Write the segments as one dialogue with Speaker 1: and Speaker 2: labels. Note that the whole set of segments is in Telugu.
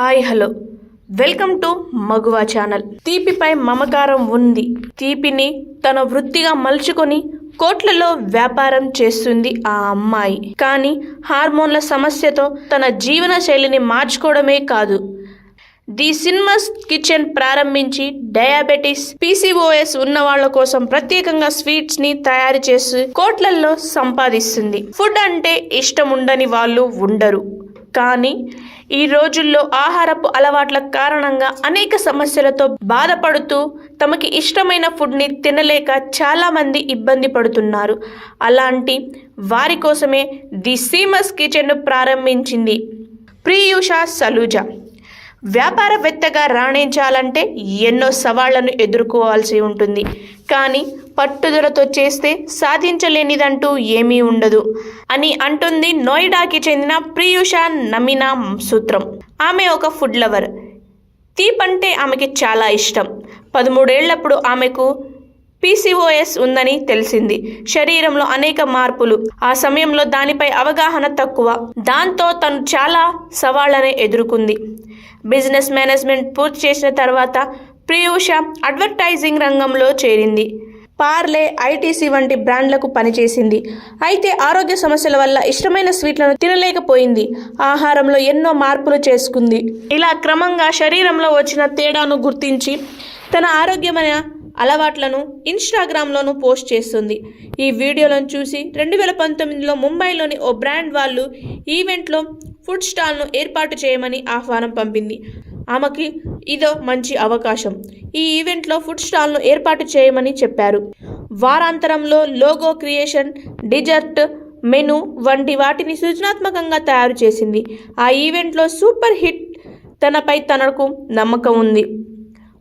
Speaker 1: Hi hello. Welcome to Maguva channel. తీపిపై మమకారం ఉంది. తీపిని తన వృత్తిగా మలుచుకొని కోట్లలో వ్యాపారం చేస్తుంది ఆ అమ్మాయి. కానీ హార్మోన్ల సమస్యతో తన జీవన శైలిని మార్చుకోవడమే కాదు. ది సినిమాస్ కిచెన్ ప్రారంభించి డయాబెటీస్ పీసీఓఎస్ ఉన్న వాళ్ళ కోసం ప్రత్యేకంగా స్వీట్స్ని తయారు చేసి కోట్లల్లో సంపాదిస్తుంది. ఫుడ్ అంటే ఇష్టం ఉండని వాళ్ళు ఉండరు. కానీ ఈ రోజుల్లో ఆహారపు అలవాట్ల కారణంగా అనేక సమస్యలతో బాధపడుతూ తమకి ఇష్టమైన ఫుడ్ని తినలేక చాలామంది ఇబ్బంది పడుతున్నారు. అలాంటి వారి కోసమే ది సీమస్ కిచెన్ను ప్రారంభించింది ప్రియూష సలూజా. వ్యాపారవేత్తగా రాణించాలంటే ఎన్నో సవాళ్ళను ఎదుర్కోవాల్సి ఉంటుంది. కానీ పట్టుదలతో చేస్తే సాధించలేనిదంటూ ఏమీ ఉండదు అని అంటుంది నోయిడాకి చెందిన ప్రియుష నమినా సూత్రం. ఆమె ఒక ఫుడ్ లవర్. తీప్ అంటే ఆమెకి చాలా ఇష్టం. పదమూడేళ్ళప్పుడు ఆమెకు పీసీఓఎస్ ఉందని తెలిసింది. శరీరంలో అనేక మార్పులు. ఆ సమయంలో దానిపై అవగాహన తక్కువ. దాంతో తను చాలా సవాళ్ళనే ఎదుర్కొంది. బిజినెస్ మేనేజ్మెంట్ పూర్తి చేసిన తర్వాత ప్రియూష అడ్వర్టైజింగ్ రంగంలో చేరింది. పార్లే ఐటీసీ వంటి బ్రాండ్లకు పనిచేసింది. అయితే ఆరోగ్య సమస్యల వల్ల ఇష్టమైన స్వీట్లను తినలేకపోయింది. ఆహారంలో ఎన్నో మార్పులు చేసుకుంది. ఇలా క్రమంగా శరీరంలో వచ్చిన తేడాను గుర్తించి తన ఆరోగ్యమైన అలవాట్లను ఇన్స్టాగ్రామ్లోనూ పోస్ట్ చేస్తుంది. ఈ వీడియోలను చూసి రెండు వేల పంతొమ్మిదిలో ముంబైలోని ఓ బ్రాండ్ వాళ్ళు ఈవెంట్లో ఫుడ్ స్టాల్ను ఏర్పాటు చేయమని ఆహ్వానం పంపింది. ఆమెకి ఇదో మంచి అవకాశం. ఈ ఈవెంట్లో ఫుడ్ స్టాల్ను ఏర్పాటు చేయమని చెప్పారు. వారాంతరంలో లోగో క్రియేషన్ డిజర్ట్ మెను వంటి వాటిని సృజనాత్మకంగా తయారు చేసింది. ఆ ఈవెంట్లో సూపర్ హిట్ తనపై తనకు నమ్మకం ఉంది.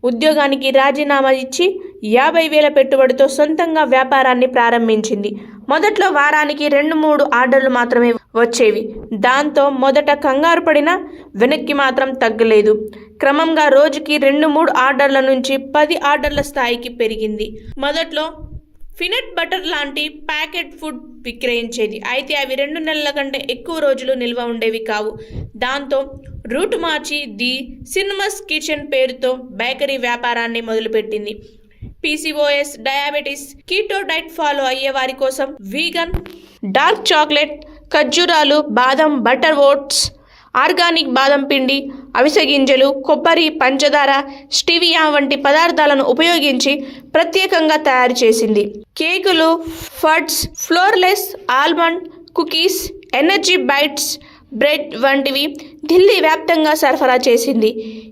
Speaker 1: ఉద్యోగానికి రాజీనామా ఇచ్చి యాభై వేల పెట్టుబడితో సొంతంగా వ్యాపారాన్ని ప్రారంభించింది. మొదట్లో వారానికి రెండు మూడు ఆర్డర్లు మాత్రమే వచ్చేవి. దాంతో మొదట కంగారు పడిన వెనక్కి మాత్రం తగ్గలేదు. క్రమంగా రోజుకి రెండు మూడు ఆర్డర్ల నుంచి పది ఆర్డర్ల స్థాయికి పెరిగింది. మొదట్లో ఫినట్ బటర్ లాంటి ప్యాకెట్ ఫుడ్ విక్రయించేది. అయితే అవి రెండు నెలల కంటే ఎక్కువ రోజులు నిల్వ ఉండేవి కావు. దాంతో రూట్ మార్చి ది సినిమస్ కిచెన్ పేరుతో బేకరీ వ్యాపారాన్ని మొదలుపెట్టింది. PCOS diabetes keto diet follow అయ్యే వారి కోసం వీగన్ డార్క్ చాక్లెట్ ఖర్జూరాలు బాదం బటర్ ఓట్స్ ఆర్గానిక్ బాదం పిండి అవిసె గింజలు కొబ్బరి పంచదార స్టివియా వంటి పదార్థాలను ఉపయోగించి ప్రత్యేకంగా తయారు చేసింది. కేకులు fudges flourless almond cookies energy bites bread వంటివి ఢిల్లీ వ్యాప్తంగా సరఫరా చేసింది.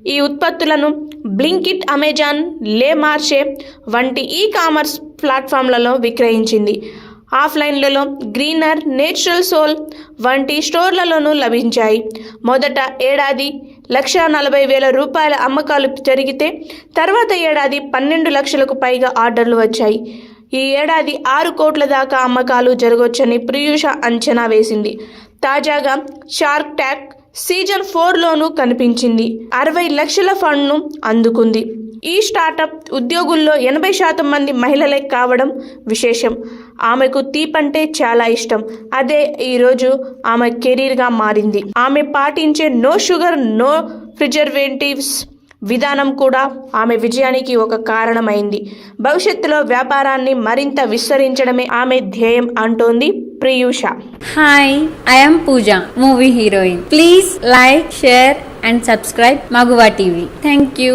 Speaker 1: ఈ ఉత్పత్తులను బ్లింకిట్ అమెజాన్ లే మార్షే వంటి ఈ కామర్స్ ప్లాట్ఫామ్లలో విక్రయించింది. ఆఫ్లైన్లలో గ్రీనర్ నేచురల్ సోల్ వంటి స్టోర్లలోనూ లభించాయి. మొదట ఏడాది లక్ష నలభై వేల రూపాయల అమ్మకాలు జరిగితే తర్వాత ఏడాది పన్నెండు లక్షలకు పైగా ఆర్డర్లు వచ్చాయి. ఈ ఏడాది ఆరు కోట్ల దాకా అమ్మకాలు జరగవచ్చని ప్రియూష అంచనా వేసింది. తాజాగా షార్క్ ట్యాక్ సీజన్ ఫోర్లోనూ కనిపించింది. అరవై లక్షల ఫండ్ను అందుకుంది. ఈ స్టార్టప్ ఉద్యోగుల్లో ఎనభై శాతం మంది మహిళలే కావడం విశేషం. ఆమెకు తీపంటే చాలా ఇష్టం. అదే ఈరోజు ఆమె కెరీర్గా మారింది. ఆమె పాటించే నో షుగర్ నో ప్రిజర్వేటివ్స్ విధానం కూడా ఆమె విజయానికి ఒక కారణమైంది. భవిష్యత్తులో వ్యాపారాన్ని మరింత విస్తరించడమే ఆమె ధ్యేయం అంటోంది. Priyusha
Speaker 2: hi I'm Pooja movie heroine please like share and subscribe Maguva TV thank you